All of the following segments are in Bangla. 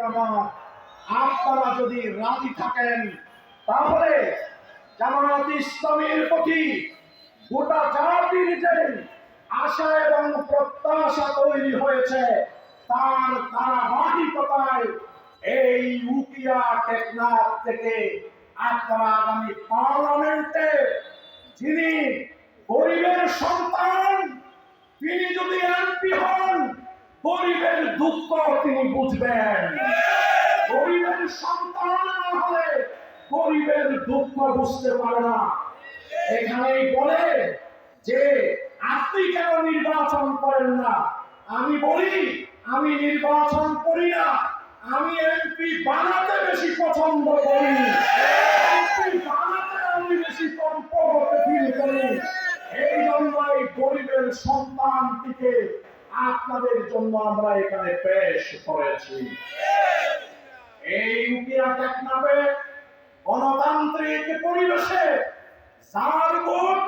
রহমান আপনারা যদি রাজি থাকেন, তাহলে জামাত ইসলামের প্রতি গোটা জাতির যে আশা এবং প্রত্যাশা তৈরি হয়েছে। তার ধারাবাহিকতায় এই উকিয়া টেকনাফ থেকে আপনারা আগামী পার্লামেন্টে যিনি গরিবের সন্তান তিনি যদি এমপি হন গরিবের দুঃখ তিনি বুঝবেন গরিবের সন্তান না হলে গরিবের দুঃখ বুঝতে পারে না। এখানেই বলে যে আপনি কেন নির্বাচন করেন না? আমি বলি, আমি নির্বাচন করি না। আমি এমপি বানাতে বেশি পছন্দ করি এমপি বানাতে আমি বেশি কম্পকে ফিল করি এই জন্য এই গরিবের সন্তানটিকে আপনাদের জন্য আমরা এখানে পেশ করেছি। এই উকিয়া টেকনাফে গণতান্ত্রিক পরিবেশে যার ভোট,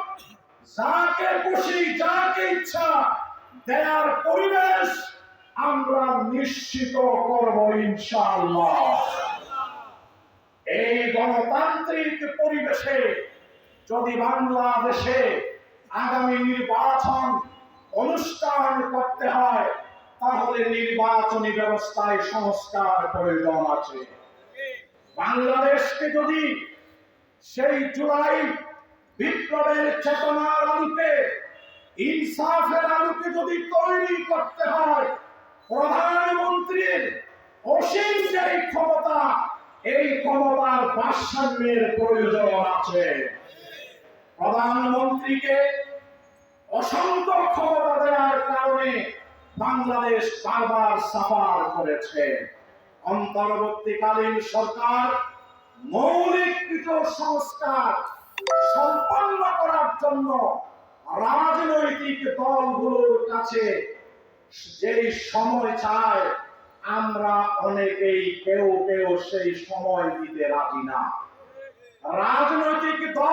যাকে খুশি, যাকে ইচ্ছা, দেয়ার পরিবেশ আমরা নিশ্চিত করব ইনশাআল্লাহ। এই গণতান্ত্রিক পরিবেশে যদি বাংলাদেশে আগামী নির্বাচন অনুষ্ঠান করতে হয়, তাহলে নির্বাচনী ব্যবস্থায় সংস্কার প্রয়োজন আছে। বাংলাদেশকে যদি সেই জুলাই বিপ্লবের চেতনার আলোকে ইনসাফের আলোকে যদি তৈরি করতে হয়, প্রধানমন্ত্রীর অসীম যে ক্ষমতা, এই ক্ষমতার ভারসাম্যের প্রয়োজন আছে। প্রধানমন্ত্রীকে অসংখ্য ক্ষমতা দেওয়ার কারণে বাংলাদেশ বারবার সাফার করেছে। অন্তর্বর্তীকালীন সরকার মৌলিক সংস্কার সম্পন্ন করার জন্য রাজনৈতিক দলগুলোর কাছে যেই সময় চায়, আমরা অনেকেই কেউ কেউ সেই সময় দিতে রাজি না। রাজনৈতিক দলগুলোর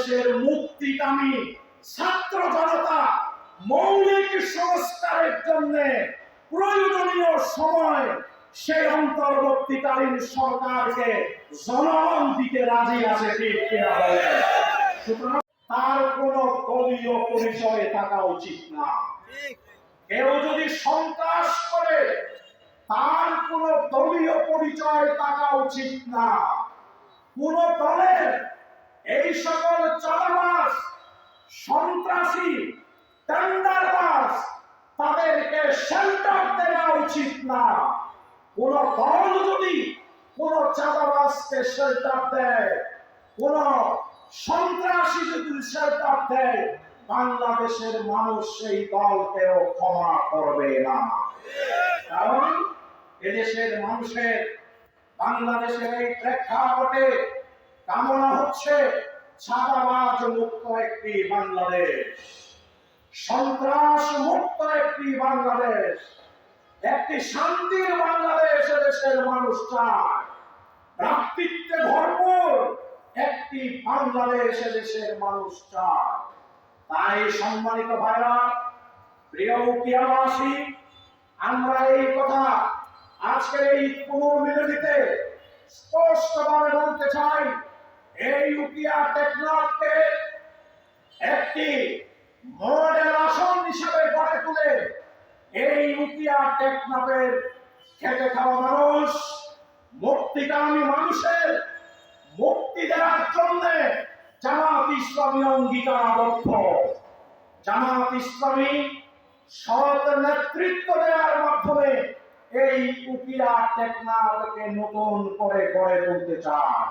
বাংলাদেশের মুক্তিকামী ছাত্র জনতা মৌলিক সংস্কারের জন্য প্রয়োজনীয় সময় সেই অন্তর্বর্তীকালীন সরকারকে জনগণ দিতে রাজি আছে তার কোন দলীয় পরিচয় থাকা উচিত না। কেউ যদি সন্ত্রাস করে, তার কোন দলীয় পরিচয় থাকা উচিত না। কোন দলের এই সকল চালাবাস সন্ত্রাসী টেন্ডারবাস তাদেরকে শেল্টার দেওয়া উচিত না। কোন দল যদি কোন চাঁদাবাসকে শেল্টার দেয়, কোন সন্ত্রাসী যদি শেল্টার দেয়, বাংলাদেশের মানুষ সেই দলকেও ক্ষমা করবে না। কারণ এদেশের মানুষের, বাংলাদেশের এই প্রেক্ষাপটে কামনা হচ্ছে ছাদাবাজ মুক্ত একটি বাংলাদেশ। সন্ত্রাস মুক্ত একটি বাংলাদেশ। একটি শান্তির বাংলাদেশ এদেশের মানুষ চায়। ভ্রাতৃত্বে ভরপুর একটি বাংলাদেশ দেশের মানুষ তাই সম্মানিত ভাইরা, প্রিয় উকিয়াবাসী আমরা এই কথা আজকের এই পুনর্মিলনীতে উকিয়া টেকনাফের খেতে খাওয়া মানুষ। মুক্তিকামী মানুষের মুক্তি দেওয়ার জন্য জামাত ইসলামী অঙ্গীকারাবদ্ধ। জামাত ইসলামী সৎ নেতৃত্ব দেওয়ার মাধ্যমে এই উকিয়া টেকনাফকে নতুন করে গড়ে তুলতে চায়।